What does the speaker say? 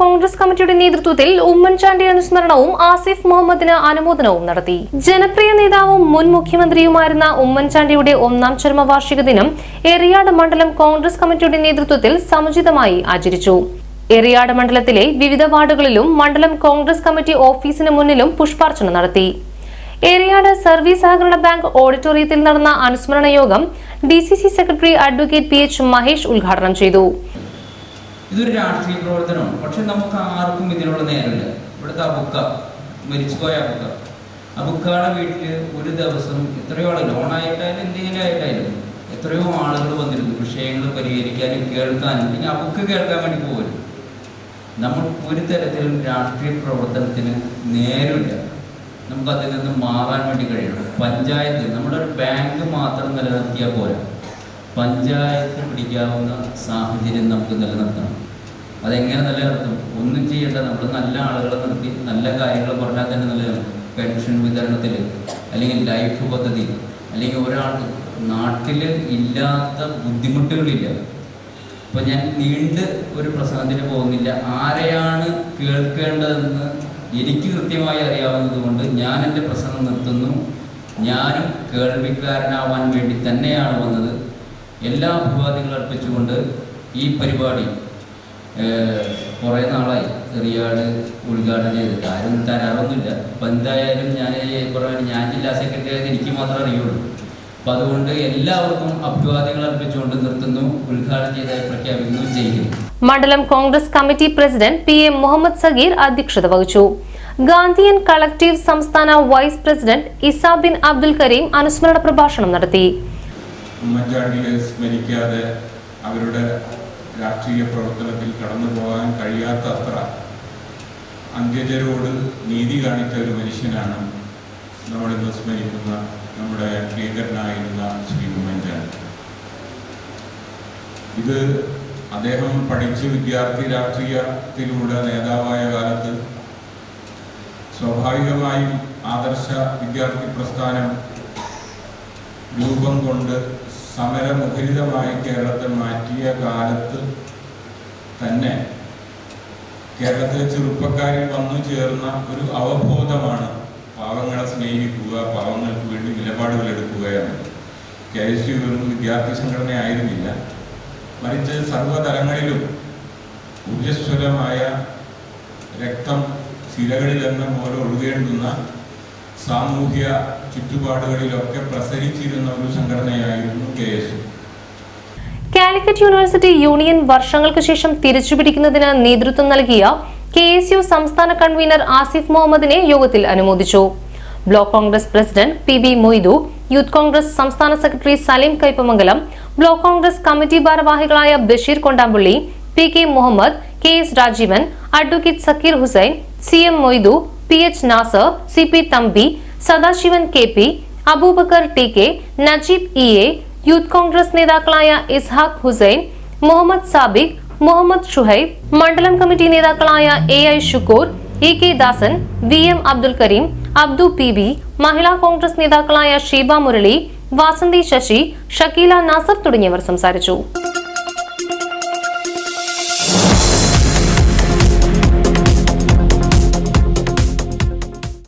കോൺഗ്രസ് കമ്മിറ്റിയുടെ നേതൃത്വത്തിൽ ഉമ്മൻചാണ്ടി അനുസ്മരണവും ആസിഫ് മുഹമ്മദിന് അനുമോദനവും നടത്തി. ജനപ്രിയ നേതാവും മുൻ മുഖ്യമന്ത്രിയുമായിരുന്ന ഉമ്മൻചാണ്ടിയുടെ ഒന്നാം ചരമവാർഷിക ദിനം എറിയാട് മണ്ഡലം കോൺഗ്രസ് കമ്മിറ്റിയുടെ നേതൃത്വത്തിൽ സമുചിതമായി ആചരിച്ചു. എറിയാട് മണ്ഡലത്തിലെ വിവിധ വാർഡുകളിലും മണ്ഡലം കോൺഗ്രസ് കമ്മിറ്റി ഓഫീസിന് മുന്നിലും പുഷ്പാർച്ചന നടത്തി. ഏരിയാട് സർവീസ് സഹകരണ ബാങ്ക് ഓഡിറ്റോറിയത്തിൽ നടന്ന അനുസ്മരണ യോഗം D C C secretary advocate P H Mahesh ഉദ്ഘാടനം ചെയ്തു. ഇതൊരു രാഷ്ട്രീയ പ്രവർത്തനമാണ്. പക്ഷെ നമുക്ക് ആർക്കും ഇതിനുള്ള നേരമില്ല. ഇവിടുത്തെ അബുക്ക മരിച്ചുപോയ അബുക്ക അബുക്കയുടെ വീട്ടിൽ ഒരു ദിവസം എത്രയോ ആളുകൾ ലോണായിട്ടായാലും എന്തെങ്കിലും ആയിട്ടായാലും എത്രയോ ആളുകൾ വന്നിരുന്നു. വിഷയങ്ങൾ പരിഹരിക്കാനും കേൾക്കാനും. പിന്നെ അബുക്ക് കേൾക്കാൻ വേണ്ടി പോകരുത് നമ്മൾ ഒരു തരത്തിലും രാഷ്ട്രീയ പ്രവർത്തനത്തിന് നേരമില്ല. നമുക്ക് അതിൽ നിന്ന് മാറാൻ വേണ്ടി കഴിയണം. പഞ്ചായത്ത് നമ്മുടെ ഒരു ബാങ്ക് മാത്രം നിലനിർത്തിയാൽ പോരാ. പഞ്ചായത്ത് പിടിക്കാവുന്ന സാഹചര്യം നമുക്ക് നിലനിർത്തണം. അതെങ്ങനെ നിലനിർത്തും? ഒന്നും ചെയ്യേണ്ട. നമ്മൾ നല്ല ആളുകളെ നിർത്തി നല്ല കാര്യങ്ങൾ പറഞ്ഞാൽ തന്നെ നിലനിർത്തും. പെൻഷൻ വിതരണത്തിൽ അല്ലെങ്കിൽ ലൈഫ് പദ്ധതി അല്ലെങ്കിൽ ഒരാൾക്ക് നാട്ടിൽ ഇല്ലാത്ത ബുദ്ധിമുട്ടുകളില്ല. അപ്പോൾ ഞാൻ നീണ്ട് ഒരു പ്രസംഗത്തിന് പോകുന്നില്ല. ആരെയാണ് കേൾക്കേണ്ടതെന്ന് എനിക്ക് കൃത്യമായി അറിയാവുന്നത് കൊണ്ട് ഞാൻ എന്റെ പ്രസംഗം നിർത്തുന്നു. ഞാനും കേൾവിക്കാരനാവാൻ വേണ്ടി തന്നെയാണ് വന്നത്. എല്ലാ അഭിവാദ്യങ്ങളും അർപ്പിച്ചുകൊണ്ട് ഈ പരിപാടി കുറേ നാളായി. ചെറിയാട് ഉദ്ഘാടനം ചെയ്തിട്ട് ആരും തരാറൊന്നുമില്ല. അപ്പം എന്തായാലും ഞാൻ ഈ ഞാൻ ജില്ലാ സെക്രട്ടറി ആയത് എനിക്ക് മാത്രമേ അറിയുള്ളൂ. അപ്പം അതുകൊണ്ട് എല്ലാവർക്കും അഭിവാദ്യങ്ങൾ അർപ്പിച്ചുകൊണ്ട് നിർത്തുന്നു. ഉദ്ഘാടനം ചെയ്തതായി പ്രഖ്യാപിക്കുന്നു. ചെയ്യുന്നു മണ്ഡലം Congress committee president P M Muhammad Sagir അധ്യക്ഷത വഹിച്ചു. ഗാന്ധിയൻ കളക്ടീവ് സംസ്ഥാന വൈസ് പ്രസിഡന്റ് ഇസാബിൻ അബ്ദുൽ കരീം അനുസ്മരണ പ്രഭാഷണം നടത്തി. ഉമ്മൻചാണ്ടിയെ സ്മരിക്കാതെ അവരുടെ രാഷ്ട്രീയ പ്രവർത്തനത്തിൽ കടന്നു പോകാൻ കഴിയാത്തത്ര അന്ത്യജരോട് നീതി കാണിച്ച ഒരു മനുഷ്യനാണ് നമ്മളിന്ന് സ്മരിക്കുന്ന നമ്മുടെ പ്രിയങ്കരനായിരുന്ന ശ്രീ ഉമ്മൻചാണ്ടി. ഇത് അദ്ദേഹം പഠിച്ച് വിദ്യാർത്ഥി രാഷ്ട്രീയത്തിലൂടെ നേതാവായ കാലത്ത് സ്വാഭാവികമായും ആദർശ വിദ്യാർത്ഥി പ്രസ്ഥാനം രൂപം കൊണ്ട് സമരമുഖരിതമായി കേരളത്തെ മാറ്റിയ കാലത്ത് തന്നെ കേരളത്തിലെ ചെറുപ്പക്കാരിൽ വന്നു ചേർന്ന ഒരു അവബോധമാണ് പാവങ്ങളെ സ്നേഹിക്കുക പാവങ്ങൾക്ക് വേണ്ടി നിലപാടുകൾ എടുക്കുക എന്നത്. കെ എസ് യു ഒരു വിദ്യാർത്ഥി സംഘടനയായിരുന്നില്ല. മറിച്ച് സർവതലങ്ങളിലും ഊർജസ്വലമായ രക്തം സിരകളിലെന്ന പോലെ ഒഴുകേണ്ടുന്ന സാമൂഹ്യ ചുറ്റുപാടുകളിലൊക്കെ പ്രസരിച്ചിരുന്ന ഒരു സംഘടനയായിരുന്നു K S Calicut University union വർഷങ്ങൾക്ക് ശേഷം തിരിച്ചുപിടിക്കുന്നതിന് നേതൃത്വം നൽകിയ കെ എസ് യു സംസ്ഥാന കൺവീനർ ആസിഫ് മുഹമ്മദിനെ യോഗത്തിൽ അനുമോദിച്ചു. Block Congress president P B Moythu youth Congress സംസ്ഥാന secretary Salim Kaipamangalam block Congress committee ഭാരവാഹികളായ Basheer Kondampally P K Muhammad K S Rajeevan advocate Sakkir Hussain C M Moythu P H Nasar C P Thampi Sadasivan K P Aboobacker T K Najeeb E A youth Congress നേതാക്കളായ ഇസ്ഹാഖ് ഹുസൈൻ മുഹമ്മദ് സാബിഖ് മുഹമ്മദ് ഷുഹൈബ് മണ്ഡലം committee നേതാക്കളായ A I Shukkur E K Dasan V M Abdul Kareem Abdu P B Mahila Congress നേതാക്കളായ ഷീബ മുരളി വാസന്തി ശശി ഷക്കീല നാസർ തുടങ്ങിയവർ സംസാരിച്ചു.